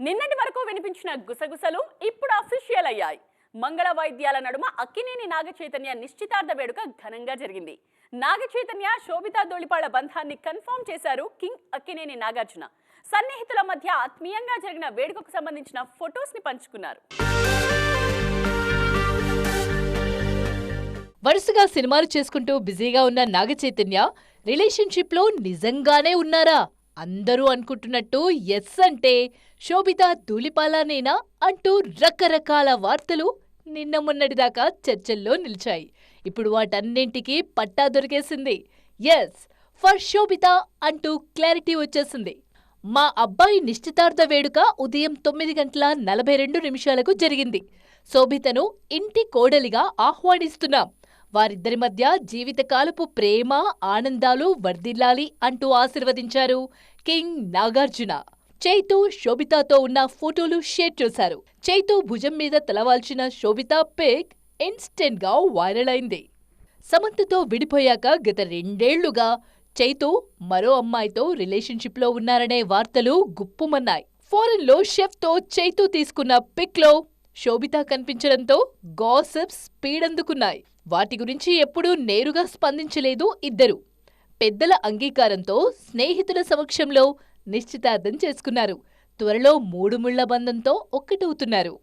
నిన్నటి వరకు వినిపించిన గుసగుసలు ఇప్పుడు అఫీషియల్ అయ్యాయి. మంగళ వైద్యాల నడుమ అక్కినేని నాగ చైతన్య నిశ్చితార్థ వేడుక ఘనంగా జరిగింది. నాగ చైతన్య శోభితా ధూళిపాళ్ళ బంధాన్ని కన్ఫర్మ్ చేశారు కింగ్ అక్కినేని నాగార్జున. సన్నిహితుల మధ్య ఆత్మీయంగా జరిగిన వేడుకకు సంబంధించిన ఫొటోస్ని పంచుకున్నారు. వరుసగా సినిమాలు చేసుకుంటూ బిజీగా ఉన్న నాగ చైతన్య రిలేషన్షిప్లో నిజంగానే ఉన్నారా? అందరూ అనుకుంటున్నట్టు ఎస్ అంటే శోభిత ధూళిపాలానేనా అంటూ రకరకాల వార్తలు నిన్న మొన్నటిదాకా చర్చల్లో నిలిచాయి. ఇప్పుడు వాటన్నింటికీ పట్టా దొరికేసింది. ఎస్ ఫర్ శోభిత అంటూ క్లారిటీ వచ్చేసింది. మా అబ్బాయి నిశ్చితార్థ వేడుక ఉదయం తొమ్మిది గంటల నలభై రెండు నిమిషాలకు జరిగింది. శోభితను ఇంటి కోడలిగా ఆహ్వానిస్తున్నాం. వారిద్దరి మధ్య జీవితకాలపు ప్రేమ ఆనందాలు వర్ధిల్లాలి అంటూ ఆశీర్వదించారు కింగ్ నాగార్జున. చైతు శోభితాతో ఉన్న ఫోటోలు షేర్ చేశారు. చైతు భుజం మీద తలవాల్చిన శోభితా పిక్ ఇన్స్టెంట్గా వైరల్ అయింది. సమంతతో విడిపోయాక గత రెండేళ్ళుగా చైతు మరో అమ్మాయితో రిలేషన్షిప్లో ఉన్నారనే వార్తలు గుప్పుమన్నాయి. ఫారెన్లో షెఫ్తో చైతు తీసుకున్న పిక్లో శోభిత కనిపించడంతో గాసిప్స్ స్పీడ్ అందుకున్నాయి వాటి గురించి ఎప్పుడూ నేరుగా స్పందించలేదు ఇద్దరు. పెద్దల అంగీకారంతో స్నేహితుల సమక్షంలో నిశ్చితార్థం చేసుకున్నారు. త్వరలో మూడు ముళ్ళ బంధంతో ఒక్కటవుతున్నారు.